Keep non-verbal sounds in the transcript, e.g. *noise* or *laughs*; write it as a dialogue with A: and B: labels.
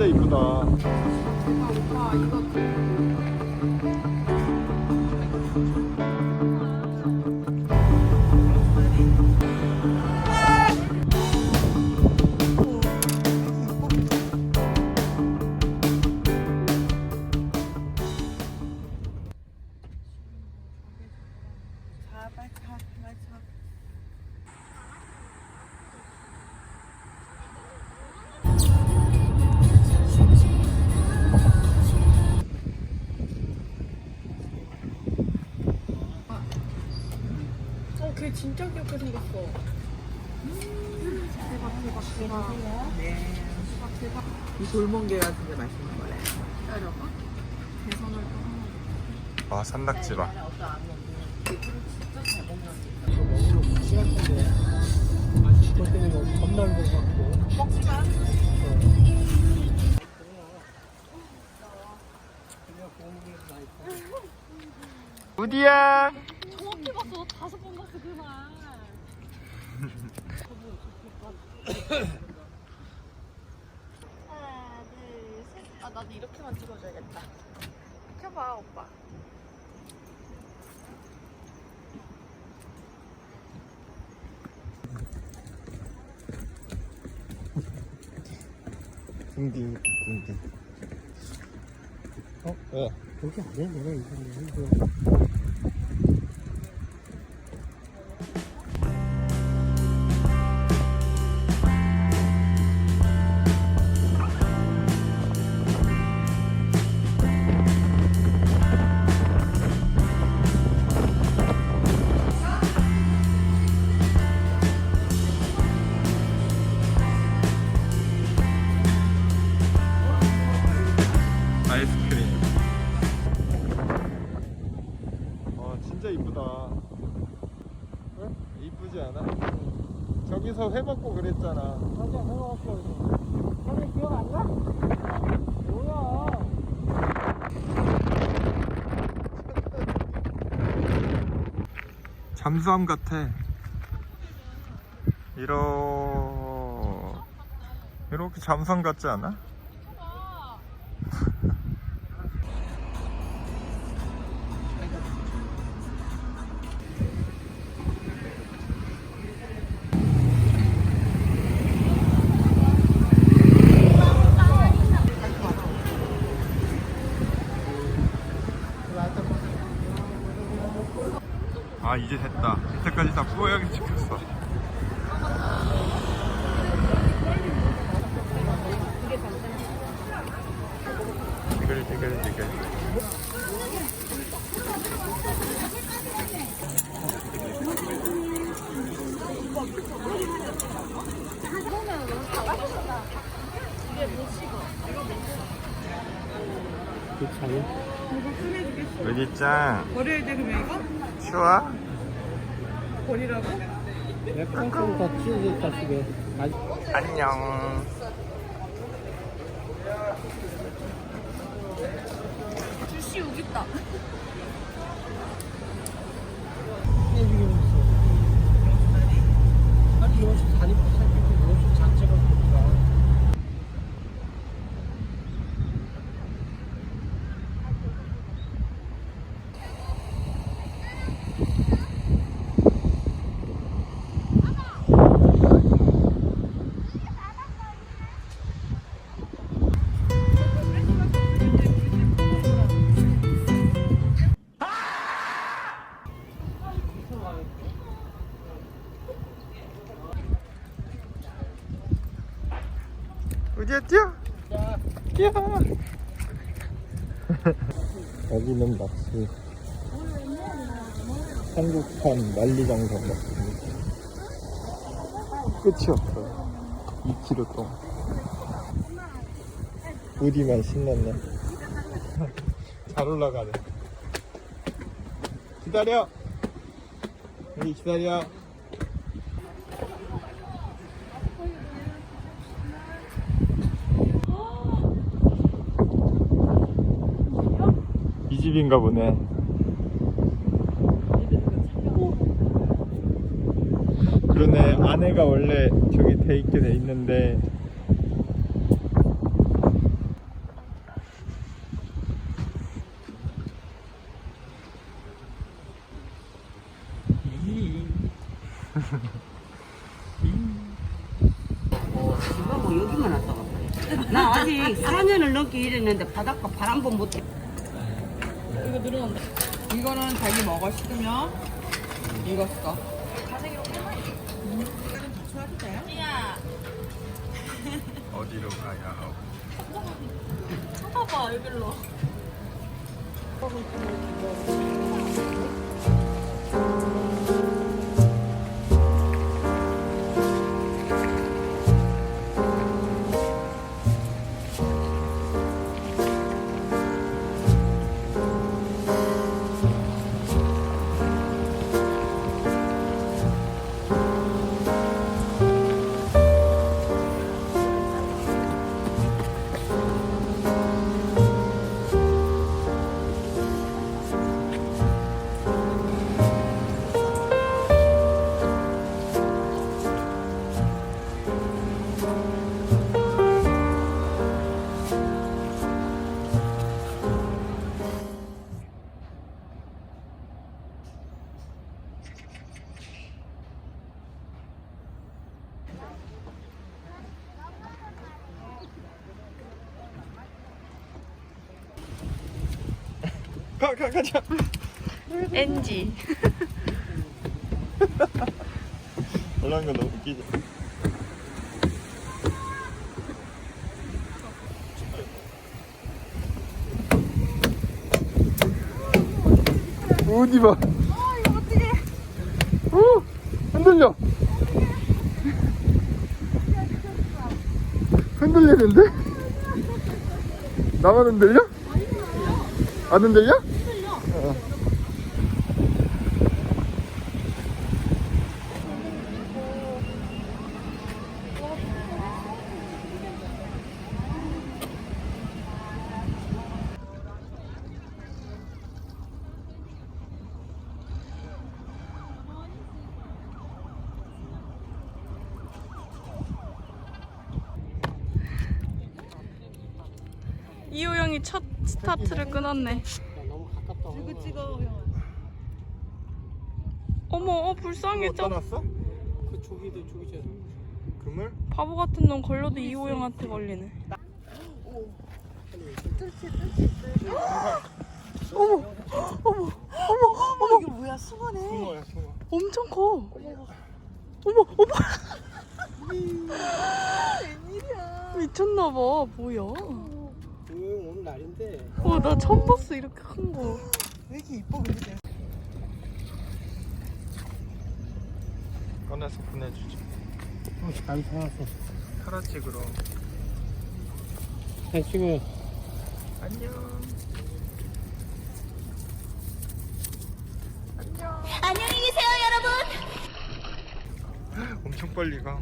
A: 진짜 이쁘다.
B: 오빠 이거 진짜 귀엽게 생겼어. 대박, 대박, 대박. 네. 대박, 대박.
C: 이 돌멍게 같은 게 맛있는 거래.
B: 기다려봐. 대선을
A: 또아 산낙지바. 우디야.
B: 정확히 봤어. 다섯 번 봤어, 그만. 하나, 둘, 셋. 아, 나도 이렇게만 찍어줘야겠다. 켜봐, 오빠.
A: 딩딩 딩딩. 어? 왜?
D: 그렇게 안 돼, 내가 이거
A: 진짜 이쁘다. 응? 이쁘지 않아? 저기서 회 먹고 그랬잖아.
D: 맞아, 해왔어. 형이 기억 안 나? 뭐야? *laughs*
A: 잠수함 같아. 이러 이렇게 잠수함 같지 않아? 아 뿌옇게 찍혔어. 디글.
D: 그 차이?
A: 의리짱
C: 버려야 돼, 그러면 이거?
A: 추워?
C: 버리라고?
D: 내 꽁꽁 다 집에. 아직
A: 안녕.
B: 주씨 여기 있다.
D: 깨지긴 했어. 아니, 이것이 다리
A: 여기는 낚시 한국판 만리장성 같습니다. 끝이 없어요. 2km 동안. 우디만 신났네. 잘 올라가네. 기다려. 여기 기다려. 집인가 보네. 그러네 아내가 원래 저기 돼 있게 돼 있는데
E: 어, 뭐 나 아직 4년을 넘게 일했는데 바닷가 바람도 못 해.
C: 이거는 자기 먹어 식으면 익었어.
A: 어디로 가야 하오?
B: 쳐다봐 여기로.
A: 가, 가, 가자.
B: NG.
A: 올라간 거 너무 웃기지. 어디 봐. 아, 이거 어떡해. 오, 흔들려. 흔들리는데? 나만 흔들려? 안 흔들려?
B: 이호영이 첫 스타트를 끊었네.
D: 너무 가깝다. 이거 찍어.
B: 어머, 어 불쌍해.
A: 어디다
B: 저
A: 놨어?
D: 그 조기도 조기잖아.
A: 그물?
B: 바보 같은 놈 걸려도 이호영한테 걸리네.
A: 숭어야 숭어.
B: 엄청 커. 어머, 어머. 미쳤나봐. 뭐야?
D: 오늘 날인데.
B: 어, 나 처음 봤어 이렇게 큰 거.
A: 꺼내서 보내주자.
D: 어, 잘 살았어.
A: 카라치 그럼.
D: 잘 찍어.
A: 안녕.
F: 안녕히 계세요, 여러분.
A: 엄청 빨리 가.